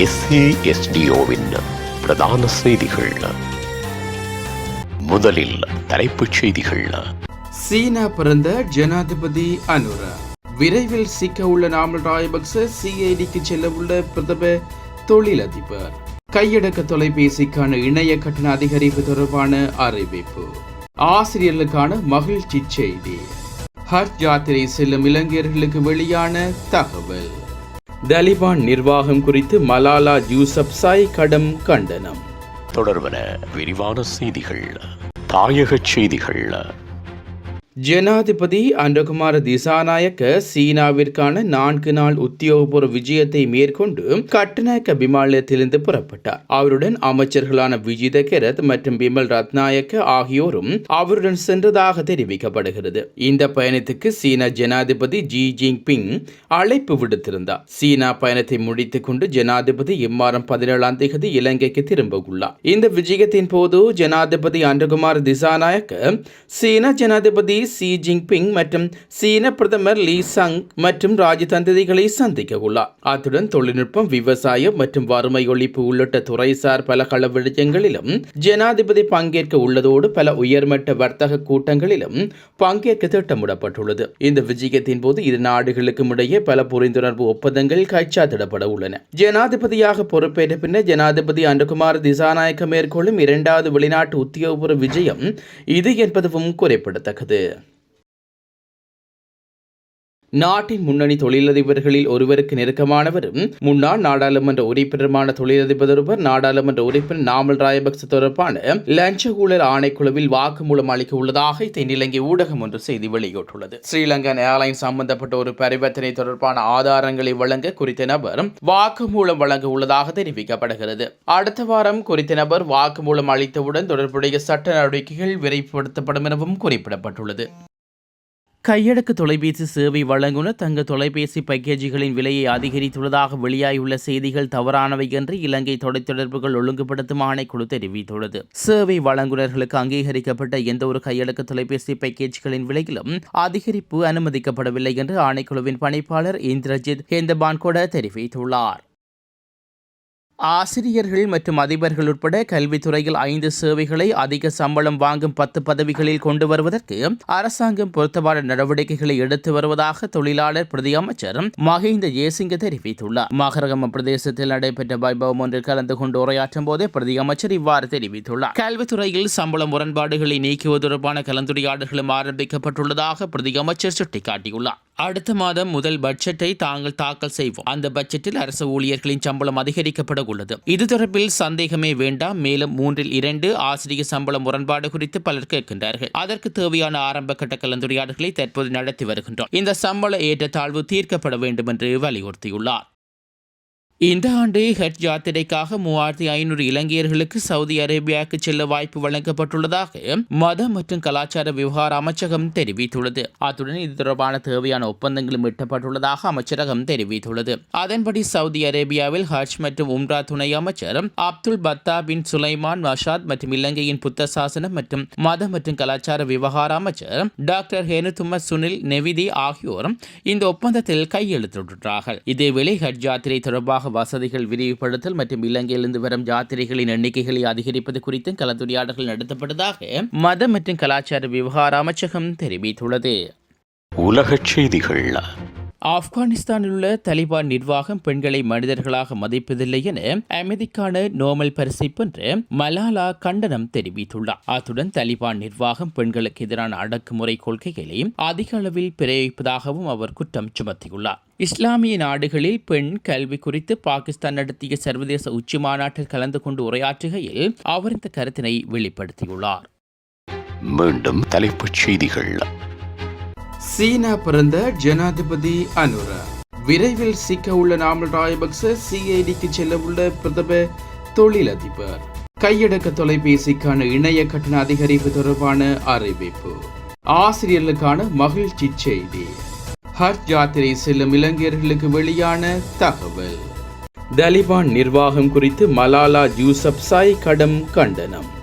எஸ்ஏஎஸ்டிஓவின் பிரதான செய்திகள். முதலில் தலைப்புச் செய்திகள். சீனா பிறந்த ஜனாதிபதி அனுர. விரைவில் சிக்க உள்ள நாமல் ராயபக்ச சிஐடிக்கு செல்ல உள்ள பிரதம தொழிலதிபர். கையடக்க தொலைபேசிக்கான இணைய கட்டண அதிகரிப்பு தொடர்பான அறிவிப்பு. ஆசிரியர்களுக்கான மகிழ்ச்சி செய்தி. ஹஜ் யாத்திரை செல்லும் இளைஞர்களுக்கு வெளியான தகவல். தலிபான் நிர்வாகம் குறித்து மலாலா யூசப்சாய் கடும் கண்டனம். தொடர்வன விரிவான செய்திகள் தாயகச் செய்திகள். ஜனாதிபதி அன்றகுமார திசாநாயக்க சீனாவிற்கான நான்கு நாள் உத்தியோகபூர்வ விஜயத்தை மேற்கொண்டு கட்டுநாயக்க விமானத்திலிருந்து புறப்பட்டார். அவருடன் அமைச்சர்களான விஜித கெரத் மற்றும் பிமல் ரத்நாயக்க ஆகியோரும் அவருடன் சென்றதாக தெரிவிக்கப்படுகிறது. இந்த பயணத்துக்கு சீனா ஜனாதிபதி ஜி ஜின்பிங் அழைப்பு விடுத்திருந்தார். சீனா பயணத்தை முடித்துக் கொண்டு ஜனாதிபதி இம்மாதம் பதினேழாம் தேதி இலங்கைக்கு திரும்ப உள்ளார் இந்த விஜயத்தின் போது ஜனாதிபதி அன்றகுமார் திசாநாயக்க சீனா ஜனாதிபதி சி ஜின்பிங் மற்றும் சீன பிரதமர் லீ சங் மற்றும் ராஜதந்திரிகளை சந்திக்க உள்ளார். அத்துடன் தொழில்நுட்பம் விவசாயம் மற்றும் வறுமை ஒழிப்பு உள்ளிட்ட துறைசார் பல கள விடயங்களிலும் ஜனாதிபதி பங்கேற்க உள்ளதோடு பல உயர்மட்ட வர்த்தக கூட்டங்களிலும் பங்கேற்க திட்டமிடப்பட்டுள்ளது. இந்த விஜயத்தின் போது இரு நாடுகளுக்கும் இடையே பல புரிந்துணர்வு ஒப்பந்தங்கள் கைச்சாத்திடப்பட உள்ளன. ஜனாதிபதியாக பொறுப்பேற்ற பின்னர் ஜனாதிபதி அனுகுமார் திசாநாயக்க மேற்கொள்ளும் இரண்டாவது வெளிநாட்டு உத்தியோகபூர்வ விஜயம் இது என்பதுவும் குறிப்பிடத்தக்கது. நாட்டின் முன்னணி தொழிலதிபர்களில் ஒருவருக்கு நெருக்கமானவரும் முன்னாள் நாடாளுமன்ற உறுப்பினருமான தொழிலதிபர் ஒருவர் நாடாளுமன்ற உறுப்பினர் நாமல் ராயபக்ச தொடர்பான லஞ்ச ஊழல் ஆணைக்குழுவில் வாக்குமூலம் அளிக்க உள்ளதாக தென்னிலங்கை ஊடகம் ஒன்று செய்தி வெளியிட்டுள்ளது. ஸ்ரீலங்கன் ஏர்லைன் சம்பந்தப்பட்ட ஒரு பரிவர்த்தனை தொடர்பான ஆதாரங்களை வழங்க குறித்த நபர் வாக்குமூலம் வழங்க உள்ளதாக தெரிவிக்கப்படுகிறது. அடுத்த வாரம் குறித்த நபர் வாக்குமூலம் அளித்தவுடன் தொடர்புடைய சட்ட நடவடிக்கைகள் விரைவுபடுத்தப்படும் எனவும் குறிப்பிடப்பட்டுள்ளது. கையடக்க தொலைபேசி சேவை வழங்குனர். தங்க தொலைபேசி பேக்கேஜுகளின் விலையை அதிகரித்துள்ளதாக வெளியாகியுள்ள செய்திகள் தவறானவை என்று இலங்கை தொலைத்தொடர்புகள் ஒழுங்குபடுத்தும் ஆணைக்குழு தெரிவித்துள்ளது. சேவை வழங்குனர்களுக்கு அங்கீகரிக்கப்பட்ட எந்த ஒரு கையடக்க தொலைபேசி பேக்கேஜ்களின் விலையிலும் அதிகரிப்பு அனுமதிக்கப்படவில்லை என்று ஆணைக்குழுவின் பணிப்பாளர் இந்திரஜித் ஹேந்தபான்கோட தெரிவித்துள்ளார். ஆசிரியர்கள் மற்றும் அதிபர்கள் உட்பட கல்வித்துறையில் ஐந்து சேவைகளை அதிக சம்பளம் வாங்கும் பத்து பதவிகளில் கொண்டு வருவதற்கு அரசாங்கம் பொருத்தமான நடவடிக்கைகளை எடுத்து வருவதாக தொழிலாளர் பிரதி அமைச்சர் மஹிந்த ஜெயசிங்க தெரிவித்துள்ளார். மகரகம பிரதேசத்தில் நடைபெற்ற வைபவம் ஒன்றில் கலந்து கொண்டு உரையாற்றும் போதே பிரதி அமைச்சர் இவ்வாறு தெரிவித்துள்ளார். கல்வித்துறையில் சம்பள முரண்பாடுகளை நீக்குவது தொடர்பான கலந்துரையாடல்களும் ஆரம்பிக்கப்பட்டுள்ளதாக பிரதி அமைச்சர் சுட்டிக்காட்டியுள்ளார். அடுத்த மாதம் முதல் பட்ஜெட்டை தாங்கள் தாக்கல் செய்வோம். அந்த பட்ஜெட்டில் அரசு ஊழியர்களின் சம்பளம் அதிகரிக்கப்பட உள்ளது இது தொடர்பில் சந்தேகமே வேண்டாம். மேலும் மூன்றில் இரண்டு ஆசிரியர் சம்பள முரண்பாடு குறித்து பலர் கேட்கின்றார்கள். அதற்கு தேவையான ஆரம்ப கட்ட கலந்துரையாடல்களை தற்போது நடத்தி வருகின்றோம். இந்த சம்பள ஏற்றத்தாழ்வு தீர்க்கப்பட வேண்டும் என்று வலியுறுத்தியுள்ளார். இந்த ஆண்டு ஹஜ் யாத்திரைக்காக மூவாயிரத்தி ஐநூறு இலங்கையர்களுக்கு சவுதி அரேபியாவுக்கு செல்ல வாய்ப்பு வழங்கப்பட்டுள்ளதாக மத மற்றும் கலாச்சார விவகார அமைச்சகம் தெரிவித்துள்ளது. அத்துடன் இது தொடர்பான தேவையான ஒப்பந்தங்களும் எட்டப்பட்டுள்ளதாக அமைச்சரகம் தெரிவித்துள்ளது. அதன்படி சவுதி அரேபியாவில் ஹஜ் மற்றும் உம்ரா துணை அமைச்சர் அப்துல் பத்தா பின் சுலைமான் மஷாத் மற்றும் இலங்கையின் புத்த சாசனம் மற்றும் மத மற்றும் கலாச்சார விவகார அமைச்சர் டாக்டர் ஹேனுதும்ம சுனில் நெவிதி ஆகியோர் இந்த ஒப்பந்தத்தில் கையெழுத்திட்டுள்ளார்கள். இதேவேளை ஹஜ் யாத்திரை தொடர்பாக வசதிகள் விரிவுபடுத்தல் மற்றும் இலங்கையிலிருந்து வரும் யாத்திரைகளின் எண்ணிக்கைகளை அதிகரிப்பது குறித்தும் கலந்துரையாடல்கள் நடத்தப்பட்டதாக மத மற்றும் கலாச்சார விவகார அமைச்சகம் தெரிவித்துள்ளது. உலகச் செய்திகள் ஆப்கானிஸ்தானில் உள்ள தலிபான் நிர்வாகம் பெண்களை மனிதர்களாக மதிப்பதில்லை என அமைதிக்கான நோமல் பரிசை பெற்று மலாலா கண்டனம் தெரிவித்துள்ளார். அத்துடன் தலிபான் நிர்வாகம் பெண்களுக்கு எதிரான அடக்குமுறை கொள்கைகளை அதிக அளவில் பிரயோகிப்பதாகவும் அவர் குற்றம் சுமத்தியுள்ளார். இஸ்லாமிய நாடுகளில் பெண் கல்வி குறித்து பாகிஸ்தான் நடத்திய சர்வதேச உச்சி மாநாட்டில் கலந்து கொண்டு உரையாற்றுகையில் அவர் இந்த கருத்தினை வெளிப்படுத்தியுள்ளார். மீண்டும் தலைப்புச் செய்திகள். சீனா பிறந்த ஜனாதிபதி அனுரா. விரைவில் சிக்க உள்ள நாமல் ராயபக்ச சிஐடிக்கு செல்ல உள்ள பிரதம தொழிலதிபர். கையடக்க தொலைபேசிக்கான இணைய கட்டண அதிகரிப்பு தொடர்பான அறிவிப்பு. ஆசிரியர்களுக்கான மகிழ்ச்சி செய்தி. ஹஜ் யாத்திரை செல்லும் இளைஞர்களுக்கு வெளியான தகவல். தலிபான் நிர்வாகம் குறித்து மலாலா யூசப்சாய் கடும் கண்டனம்.